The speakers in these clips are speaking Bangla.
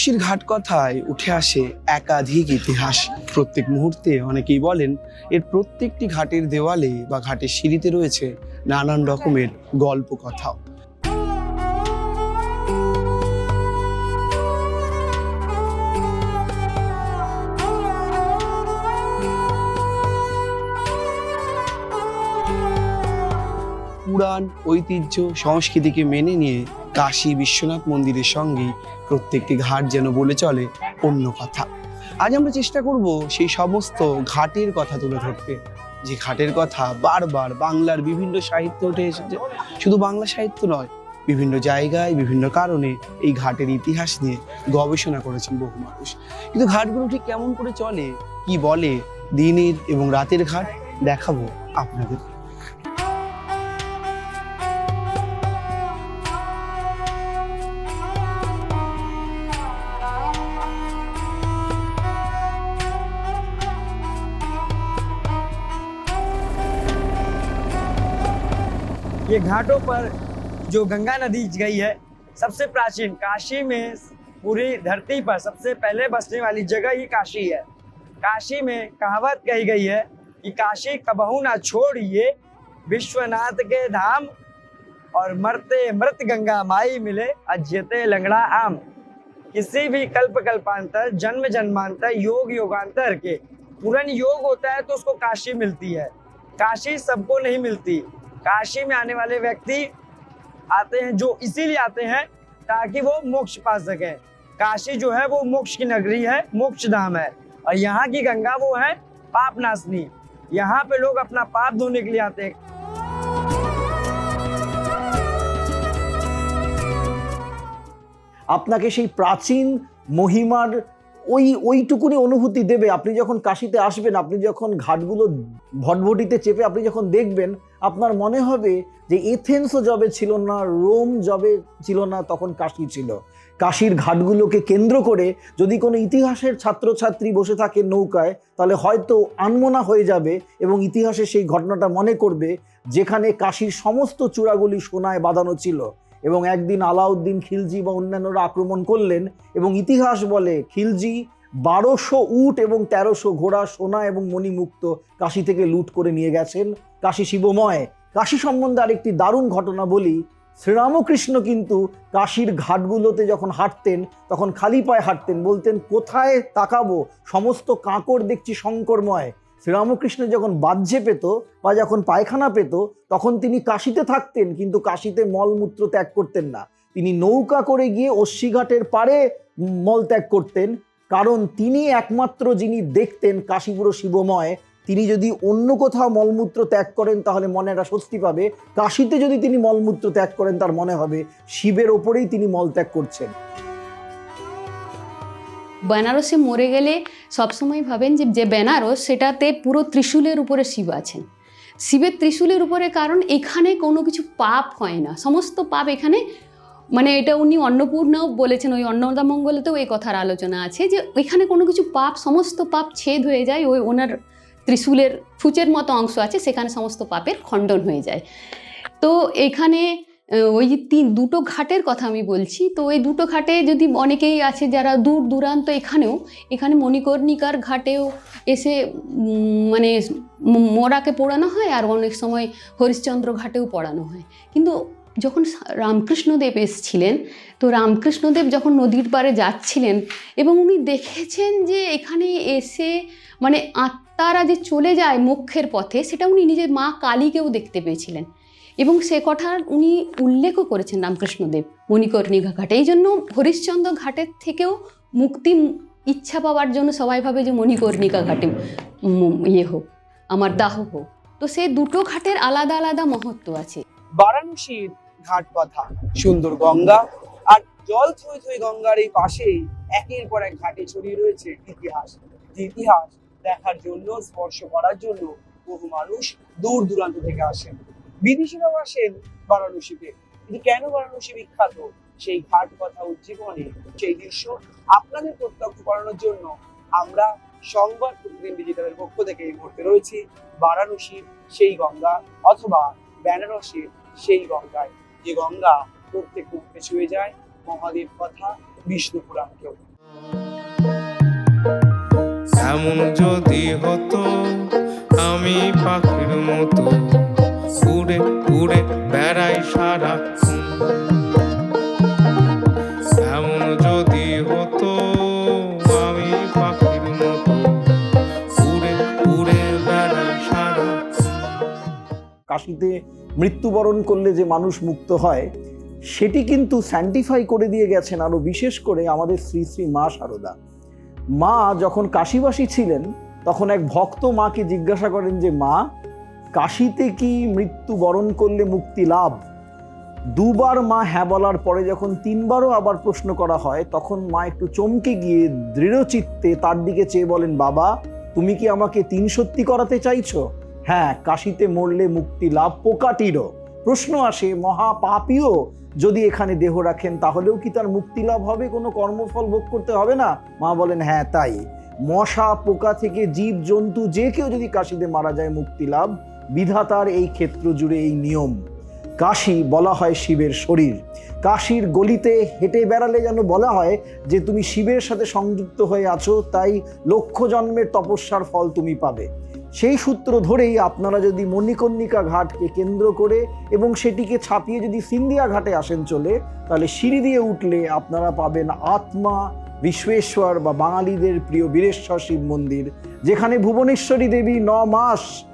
বারাণসীর ঘাট কথায় উঠে আসে একাধিক ইতিহাস। প্রত্যেক মুহূর্তে অনেকেই বলেন, এর প্রত্যেকটি ঘাটের দেওয়ালে বা ঘাটের সিঁড়িতে রয়েছে নানান রকমের গল্প কথাও। পুরাণ, ঐতিহ্য, সংস্কৃতিকে মেনে নিয়ে কাশী বিশ্বনাথ মন্দিরের সঙ্গেই প্রত্যেকটি ঘাট যেন বলে চলে অন্য কথা। আজ আমরা চেষ্টা করব সেই সমস্ত ঘাটের কথা তুলে ধরতে। যে ঘাটের কথা বারবার বাংলার বিভিন্ন সাহিত্য উঠে এসেছে। শুধু বাংলা সাহিত্য নয়, বিভিন্ন জায়গায়, বিভিন্ন কারণে এই ঘাটের ইতিহাস নিয়ে গবেষণা করেছেন বহু মানুষ। কিন্তু ঘাটগুলো ঠিক কেমন করে চলে, কি বলে দিনের এবং রাতের ঘাট দেখাবো আপনাদের। ये घाटों पर जो गंगा नदी गई है, सबसे प्राचीन काशी में पूरी धरती पर सबसे पहले बसने वाली जगह ही काशी है। काशी में कहावत कही गई है कि काशी कबहू ना छोड़िए, विश्वनाथ के धाम और मरते मृत गंगा माई मिले अज्यते लंगड़ा आम। किसी भी कल्प कल्पांतर, जन्म जन्मांतर, योग योगांतर के पूरन योग होता है तो उसको काशी मिलती है। काशी सबको नहीं मिलती। काशी में आने वाले व्यक्ति आते हैं जो इसीलिए आते हैं ताकि वो मोक्ष पा सके काशी जो है वो मोक्ष की नगरी है मोक्ष धाम है और यहाँ की गंगा वो है पाप नाशनी यहाँ पे लोग अपना पाप धोने के लिए आते हैं আপনাকে সেই প্রাচীন মহিমার ওই ওইটুকুনি অনুভূতি দেবে আপনি যখন কাশিতে আসবেন আপনি যখন ঘাটগুলো ভটভটিতে চেপে আপনি যখন দেখবেন আপনার মনে হবে যে এথেন্সও জবে ছিল না রোম জবে ছিল না, তখন কাশি ছিল। কাশির ঘাটগুলোকে কেন্দ্র করে যদি কোনো ইতিহাসের ছাত্রছাত্রী বসে থাকে নৌকায়, তাহলে হয়তো আনমনা হয়ে যাবে এবং ইতিহাসে সেই ঘটনাটা মনে করবে যেখানে কাশির সমস্ত চূড়াগুলি সোনায় বাঁধানো ছিল এবং একদিন আলাউদ্দিন খিলজি বা অন্যান্যরা আক্রমণ করলেন এবং ইতিহাস বলে খিলজি বারোশো উট এবং তেরোশো ঘোড়া, সোনা এবং মণিমুক্ত কাশি থেকে লুট করে নিয়ে গেছেন কাশী শিবময়। কাশী সম্বন্ধে আরেকটি দারুণ ঘটনা বলি, শ্রীরামকৃষ্ণ কিন্তু কাশীর ঘাটগুলোতে যখন হাঁটতেন, তখন খালি পায়ে হাঁটতেন, বলতেন, কোথায় তাকাবো? সমস্ত কাঁকড় দেখছি শঙ্করময়। শ্রীরামকৃষ্ণ যখন বাহ্যে পেত বা যখন পায়খানা পেত, তখন তিনি কাশিতে থাকতেন, কিন্তু কাশিতে মলমূত্র ত্যাগ করতেন না। তিনি নৌকা করে গিয়ে অশ্বিঘাটের পারে মলত্যাগ করতেন। কারণ তিনি একমাত্র যিনি দেখতেন কাশীপুরো শিবময়, তিনি যদি অন্য কোথাও মলমূত্র ত্যাগ করেন তাহলে মনে একটা স্বস্তি পাবে। কাশিতে যদি তিনি মলমূত্র ত্যাগ করেন তার মনে হবে শিবের ওপরেই তিনি মলত্যাগ করছেন। বেনারসে মরে গেলে সবসময় ভাবেন যে যে বেনারস সেটাতে পুরো ত্রিশূলের উপরে শিব আছেন। শিবের ত্রিশূলের উপরে কারণ এখানে কোনো কিছু পাপ হয় না। সমস্ত পাপ এখানে মানে এটা উনি অন্নপূর্ণাও বলেছেন, ওই অন্নদামঙ্গলেতেও এই কথার আলোচনা আছে যে ওইখানে কোনো কিছু পাপ, সমস্ত পাপ ছেদ হয়ে যায়, ওই ওনার ত্রিশূলের ফুচের মতো অংশ আছে, সেখানে সমস্ত পাপের খণ্ডন হয়ে যায়। তো এখানে ওই তিন, দুটো ঘাটের কথা আমি বলছি, তো এই দুটো ঘাটে যদি অনেকেই আছে যারা দূর দূরান্ত এখানেও, এখানে মণিকর্ণিকার ঘাটেও এসে মানে মরাকে পোড়ানো হয় আর অনেক সময় হরিশ্চন্দ্র ঘাটেও পড়ানো হয়। কিন্তু যখন রামকৃষ্ণদেব এসছিলেন, তো রামকৃষ্ণদেব যখন নদীর পাড়ে যাচ্ছিলেন এবং উনি দেখেছেন যে এখানে এসে মানে আত্মারা যে চলে যায় মোক্ষের পথে, সেটা উনি নিজের মা কালীকেও দেখতে পেয়েছিলেন। এবং সে কথা উনি উল্লেখও করেছেন রামকৃষ্ণদেব। মণিকর্ণিকা ঘাটে। এই জন্য হরিশ্চন্দ্র ঘাটের থেকেও মুক্তি ইচ্ছা পাওয়ার জন্য সবাই ভাবে যে মণিকর্ণিকা ঘাটে ইয়ে হোক, আমার দাহ হোক। তো সেই দুটো ঘাটের আলাদা আলাদা মহত্ব আছে। বারাণসীর ঘাট কথা সুন্দর গঙ্গা আর জল থই থই গঙ্গার এই পাশেই একের পর এক ঘাটে ছড়িয়ে রয়েছে ইতিহাস। যে ইতিহাস দেখার জন্য, স্পর্শ করার জন্য বহু মানুষ দূর দূরান্ত থেকে আসেন। বিদেশিরাও আসেন বারাণসীতে। কিন্তু কেন বারাণসী বিখ্যাত? সেই ঘাট কথা উজ্জীবনে, সেই দৃশ্য আপনাদের প্রত্যক্ষ করানোর জন্য আমরা সংবাদ প্রতিদিন ডিজিটালের পক্ষ থেকে এই মুহূর্তে রয়েছি। বারাণসীর সেই গঙ্গা অথবা বেনারসের সেই গঙ্গায়। যে গঙ্গা প্রত্যেক মুহূর্তে ছুঁয়ে যায় মহাদেব কথা বিষ্ণু পুরাণকেও। এমন যদি হতো আমি পাখির মতো উড়ে উড়ে বেড়াই সারাক্ষণ। এমন যদি হতো আমি পাখির মতো উড়ে উড়ে বেড়াই সারাক্ষণ। কাশিতে মৃত্যুবরণ করলে যে মানুষ মুক্ত হয়, সেটি কিন্তু স্যান্টিফাই করে দিয়ে গেছেন আরও বিশেষ করে আমাদের শ্রী শ্রী মা সারদা। মা যখন কাশীবাসী ছিলেন, তখন এক ভক্ত মাকে জিজ্ঞাসা করেন যে, মা, কাশিতে কি মৃত্যু বরণ করলে মুক্তি লাভ? দুবার মা হ্যাঁ বলার পরে যখন তিনবারও আবার প্রশ্ন করা হয়, তখন মা একটু চমকে গিয়ে দৃঢ়চিত্তে তার দিকে চেয়ে বলেন, বাবা, তুমি কি আমাকে তিন সত্যি করাতে চাইছো? হ্যাঁ কাশিতে মরলে মুক্তি লাভ পোকাটিরও। প্রশ্ন আসে মহাপাপীও যদি এখানে দেহ রাখেন, তাহলেও কি তার মুক্তি লাভ হবে? কোনো কর্মফল ভোগ করতে হবে না? মা বলেন হ্যাঁ তাই। মশা, পোকা থেকে জীব, জন্তু, যে কেউ যদি কাশিতে মারা যায়, মুক্তি লাভ। বিধাতার এই ক্ষেত্র জুড়ে এই নিয়ম। কাশি বলা হয় শিবের শরীর। কাশির গলিতে হেঁটে বেড়ালে যেন বলা হয় যে, তুমি শিবের সাথে সংযুক্ত হয়ে আছো, তাই লক্ষ জন্মের তপস্যার ফল তুমি পাবে। সেই সূত্র ধরেই আপনারা যদি মণিকর্ণিকা ঘাটকে কেন্দ্র করে এবং সেটিকে ছাপিয়ে যদি সিন্ধিয়া ঘাটে আসেন চলে, তাহলে সিঁড়ি দিয়ে উঠলে আপনারা পাবেন আত্মা, বিশ্বেশ্বর বা বাঙালিদের প্রিয় বীরেশ্বর শিব মন্দির, যেখানে ভুবনেশ্বরী দেবী ন মাস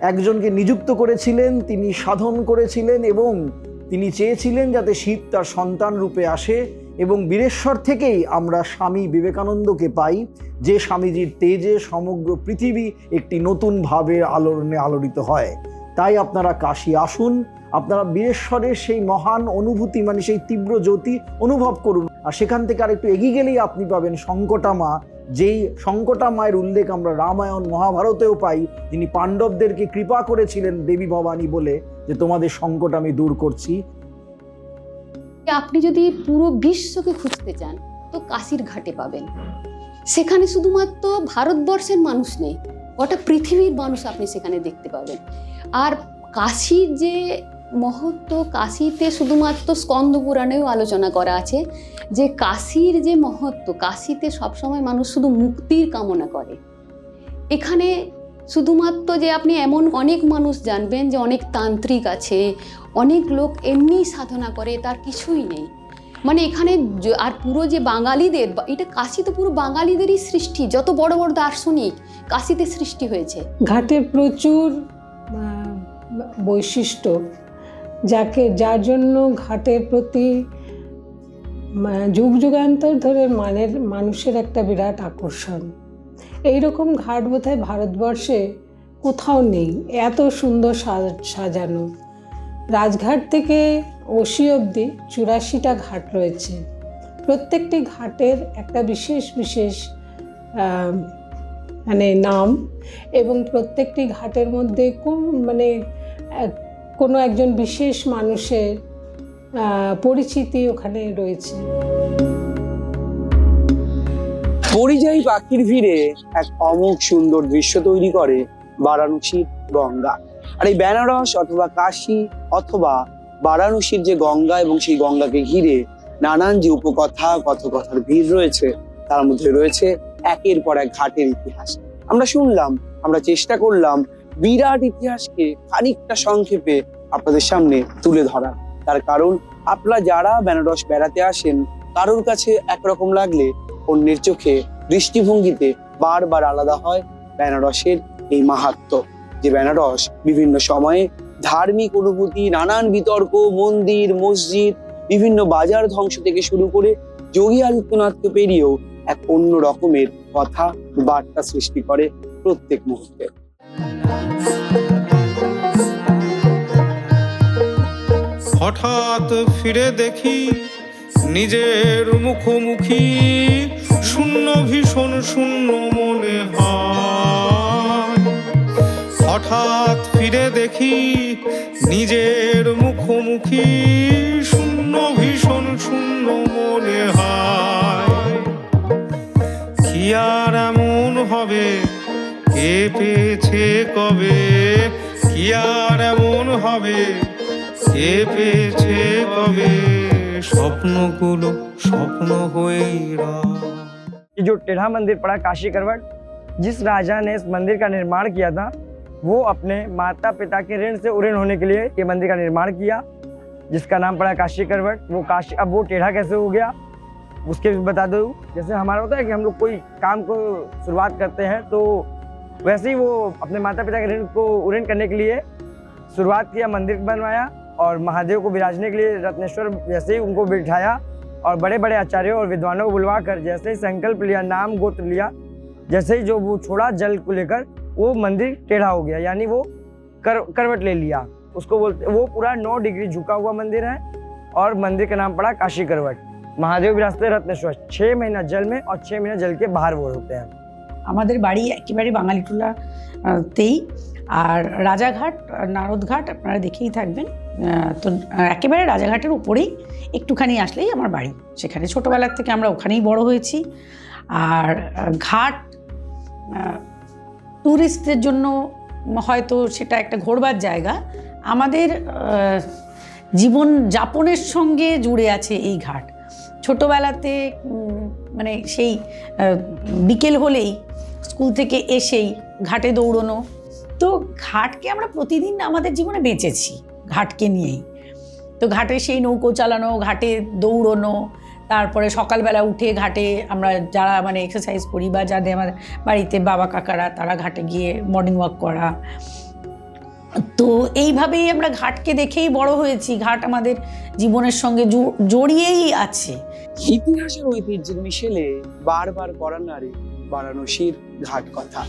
একজনকে নিযুক্ত করেছিলেন, তিনি সাধন করেছিলেন এবং তিনি চেয়েছিলেন যাতে শিব তার সন্তান রূপে আসে। এবং বীরেশ্বর থেকেই আমরা স্বামী বিবেকানন্দকে পাই, যে স্বামীজির তেজে সমগ্র পৃথিবী একটি নতুন ভাবের আলোড়নে আলোড়িত হয়। তাই আপনারা কাশী আসুন, আপনারা বীরেশ্বরের সেই মহান অনুভূতি মানে সেই তীব্র জ্যোতি অনুভব করুন। আর সেখান থেকে আর একটু এগিয়ে গেলেই আপনি পাবেন শঙ্কটা মা যেই শঙ্কটা মায়ের উল্লেখ আমরা রামায়ণ মহাভারতেও পাই, যিনি পাণ্ডবদেরকে কৃপা করেছিলেন দেবী ভবানী বলে, যে তোমাদের সংকট আমি দূর করছি। আপনি যদি পুরো বিশ্বকে খুঁজতে চান, তো কাশির ঘাটে পাবেন। সেখানে শুধুমাত্র ভারতবর্ষের মানুষ নেই, গোটা পৃথিবীর মানুষ আপনি সেখানে দেখতে পাবেন। আর কাশির যে মহত্ব, কাশিতে শুধুমাত্র স্কন্দ পুরাণেও আলোচনা করা আছে যে কাশির যে মহত্ব, কাশিতে সবসময় মানুষ শুধু মুক্তির কামনা করে। এখানে শুধুমাত্র যে আপনি এমন অনেক মানুষ জানবেন যে অনেক তান্ত্রিক আছে, অনেক লোক এমনি সাধনা করে, তার কিছুই নেই। মানে এখানে আর পুরো যে বাঙালিদের এটা কাশি তো পুরো বাঙালিদেরই সৃষ্টি, যত বড় বড় দার্শনিক কাশিতে সৃষ্টি হয়েছে। ঘাটে প্রচুর বৈশিষ্ট্য, যাকে, যার জন্য ঘাটের প্রতি যুগ যুগান্তর ধরে মানের, মানুষের একটা বিরাট আকর্ষণ। এই রকম ঘাট বোধহয় ভারতবর্ষে কোথাও নেই। এত সুন্দর সাজানো। রাজঘাট থেকে ওসি অবধি চুরাশিটা ঘাট রয়েছে। প্রত্যেকটি ঘাটের একটা বিশেষ বিশেষ মানে নাম এবং প্রত্যেকটি ঘাটের মধ্যে কোন মানে কোনো একজন বিশেষ মানুষের পরিচিতি ওখানে রয়েছে। পরিযায়ী পাখির ভিড়ে এক অমোঘ সুন্দর দৃশ্য তৈরি করে বারাণসীর গঙ্গা। আর এই বেনারস অথবা কাশী অথবা বারাণসীর যে গঙ্গা এবং সেই গঙ্গাকে ঘিরে নানান যে উপকথা, কথকথার ভিড় রয়েছে, তার মধ্যে রয়েছে একের পর এক ঘাটের ইতিহাস। আমরা শুনলাম, আমরা চেষ্টা করলাম বিরাট ইতিহাসকে খানিকটা সংক্ষেপে আপনাদের সামনে তুলে ধরা তার কারণ, আপনারা যারা বেনারস বেড়াতে আসেন, কারোর কাছে একরকম লাগলে অন্যের চোখে দৃষ্টিভঙ্গিতে বারবার আলাদা হয় বেনারসের এই মাহাত্ম। যে বেনারস বিভিন্ন সময়ে ধার্মিক অনুভূতি, নানান বিতর্ক, মন্দির, মসজিদ, বিভিন্ন বাজার ধ্বংস থেকে শুরু করে যোগী আদিত্যনাথকে পেরিয়েও এক অন্য রকমের কথা বার্তা সৃষ্টি করে প্রত্যেক মুহূর্তে। হঠাৎ ফিরে দেখি নিজের মুখোমুখি শূন্য ভীষণ শূন্য মনে হয়। হঠাৎ ফিরে দেখি নিজের মুখোমুখি শূন্য ভীষণ শূন্য মনে হয়। কি আর এমন হবে? কে পেয়েছে কবে? কি আর এমন হবে? কে পেয়েছে কবে? স্বপ্নগুলো স্বপ্ন হয়েই রাত ये जो टेढ़ा मंदिर पड़ा काशी करवट जिस राजा ने इस मंदिर का निर्माण किया था वो अपने माता पिता के ऋण से उऋण होने के लिए ये मंदिर का निर्माण किया जिसका नाम पड़ा काशी करवट वो काशी अब वो टेढ़ा कैसे हो गया उसके भी बता दो जैसे हमारा होता है कि हम लोग कोई काम को शुरुआत करते हैं तो वैसे ही वो अपने माता पिता के ऋण को उऋण करने के लिए शुरुआत किया मंदिर बनवाया और महादेव को विराजने के लिए रत्नेश्वर जैसे ही उनको बिठाया और बड़े बड़े आचार्यों और विद्वानों को बुलवा कर जैसे ही संकल्प लिया नाम गोत्र लिया जैसे ही जो वो छोड़ा जल को लेकर वो मंदिर टेढ़ा हो गया यानी वो कर करवट ले लिया उसको बोलते वो पूरा नौ डिग्री झुका हुआ मंदिर है और मंदिर का नाम पड़ा काशी करवट महादेव विराजते रत्नेश्वर छः महीना जल में और छः महीना जल के बाहर वो होते हैं আমাদের বাড়ি একেবারে বাঙালিটোলা আহ, তেই আর রাজাঘাট আর নারদঘাট আপনারা দেখেই থাকবেন আহ, তো একেবারে রাজাঘাটের উপরেই একটুখানি আসলেই আমার বাড়ি। সেখানে ছোটোবেলার থেকে আমরা ওখানেই বড় হয়েছি। আর ঘাট ট্যুরিস্টদের জন্য হয়তো সেটা একটা ঘোরবার জায়গা। আমাদের জীবন যাপনের সঙ্গে জুড়ে আছে এই ঘাট। ছোটোবেলাতে মানে সেই বিকেল হলেই, স্কুল থেকে এসেই ঘাটে দৌড়নো। তো ঘাটকে আমরা প্রতিদিন আমাদের জীবনে বেঁচেছি। ঘাটকে নিয়েই। তো ঘাটে সেই নৌকো চালানো, ঘাটে দৌড়নো, তারপরে সকালবেলা উঠে ঘাটে আমরা যারা মানে এক্সারসাইজ করি বা যাদের আমার বাড়িতে বাবা কাকারা তারা ঘাটে গিয়ে মর্নিং ওয়াক করা। তো এইভাবেই আমরা ঘাটকে দেখেই বড় হয়েছি। ঘাট আমাদের জীবনের সঙ্গে জড়িয়েই আছে। ইতিহাসের ঐতিহ্যের মিশেলে বারবার করার নারী বারাণসীর ঘাট কথা।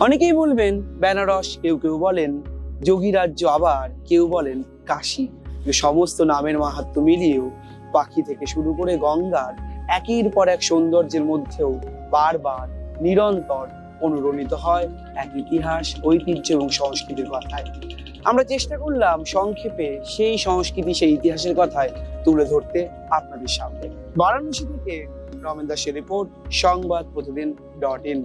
অনেকেই বলবেন, বেনারস কেউ কেউ বলেন যোগীরাজ্য আবার কেউ বলেন কাশী। সমস্ত নামের মাহাত্ম মিলিয়েও পাখি থেকে শুরু করে গঙ্গার একের পর এক সৌন্দর্যের মধ্যেও বারবার নিরন্তর অনুরণিত হয় এক ইতিহাস, ঐতিহ্য এবং সংস্কৃতির কথায়। আমরা চেষ্টা করলাম সংক্ষেপে সেই সংস্কৃতি, সেই ইতিহাসের কথায় তুলে ধরতে আপনাদের সামনে। বারাণসী থেকে রমেন দাসের রিপোর্ট, সংবাদ প্রতিদিন ডট ইন।